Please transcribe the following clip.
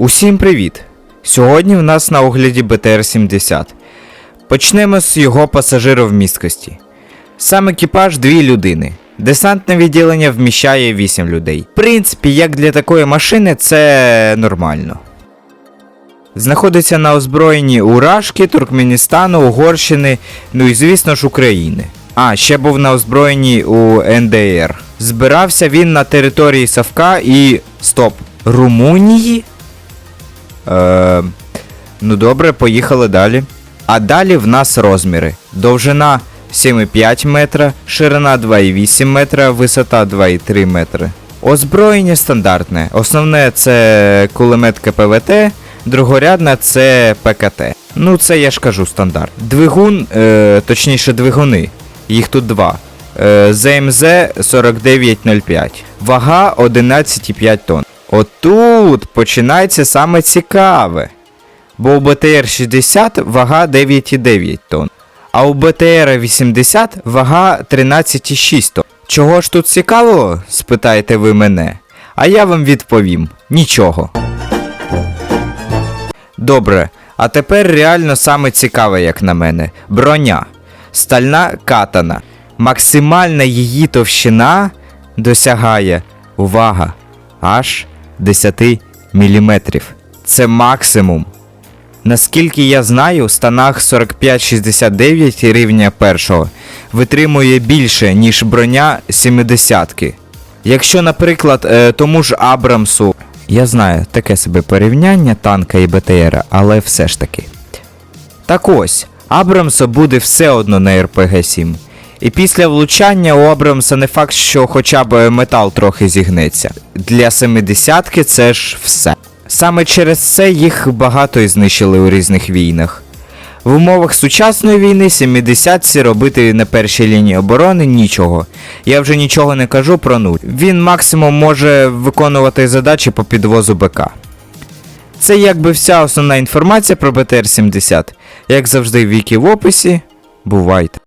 Усім привіт! Сьогодні в нас на огляді БТР-70. Почнемо з його пасажировмісткості. Сам екіпаж дві людини. Десантне відділення вміщає 8 людей. В принципі, як для такої машини, це нормально. Знаходиться на озброєнні Урашки, Туркменістану, Угорщини, ну і звісно ж України. А, ще був на озброєнні у НДР. Збирався він на території Савка і. Стоп. Румунії? Е, ну добре, поїхали далі. А далі в нас розміри. Довжина 7,5 метра, ширина 2,8 метра, висота 2,3 метри. Озброєння стандартне. Основне це кулемет КПВТ, другорядне це ПКТ. Ну, це я ж кажу стандарт. Двигун, е, точніше двигуни. Їх тут два. Е, ЗМЗ 4905. Вага 11,5 тонн. Отут починається саме цікаве. Бо у БТР 60 вага 9,9 тонн, а у БТР 80 вага 13,6 тонн. Чого ж тут цікавого? спитаєте ви мене. А я вам відповім: нічого. Добре, а тепер реально саме цікаве, як на мене. Броня. Стальна катана. Максимальна її товщина досягає. Увага! Аж 10 мм. Це максимум. Наскільки я знаю, станах 4569 рівня першого витримує більше, ніж броня 70-ки. Якщо, наприклад, е, тому ж Абрамсу, я знаю, таке собі порівняння танка і БТР, але все ж таки. Так ось, Абрамса буде все одно на РПГ-7. І після влучання у Абрамса не факт, що хоча б метал трохи зігнеться. Для 70-ки це ж все. Саме через це їх багато і знищили у різних війнах. В умовах сучасної війни 70-ці робити на першій лінії оборони нічого. Я вже нічого не кажу про нуль. Він максимум може виконувати задачі по підвозу БК. Це якби вся основна інформація про БТР-70. Як завжди, віки в описі. Бувайте.